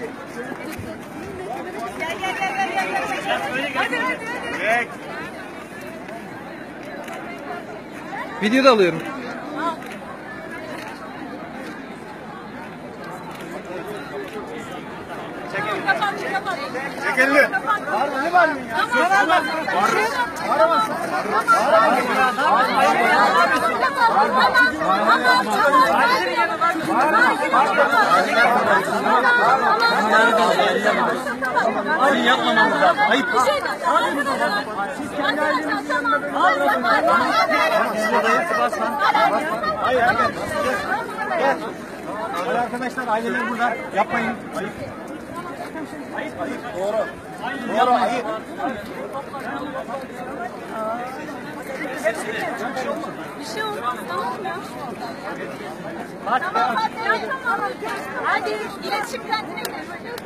Gel gel gel gel gel. gel. Hadi hadi hadi. Video da alıyorum. Kapat kapat. Çek elini. Var mı? Ne var mı ya? Tamam tamam. Tamam. Hayır yapmamamız lazım. Ayıp. Hayır hayır. Gel. Hadi arkadaşlar aileler burada. Yapmayın. Ayıp. Ayıp ayıp. Doğru. Doğru ayıp. Bir şey olmaz tamam mı? Tamam hadi iletişim kantine gidelim.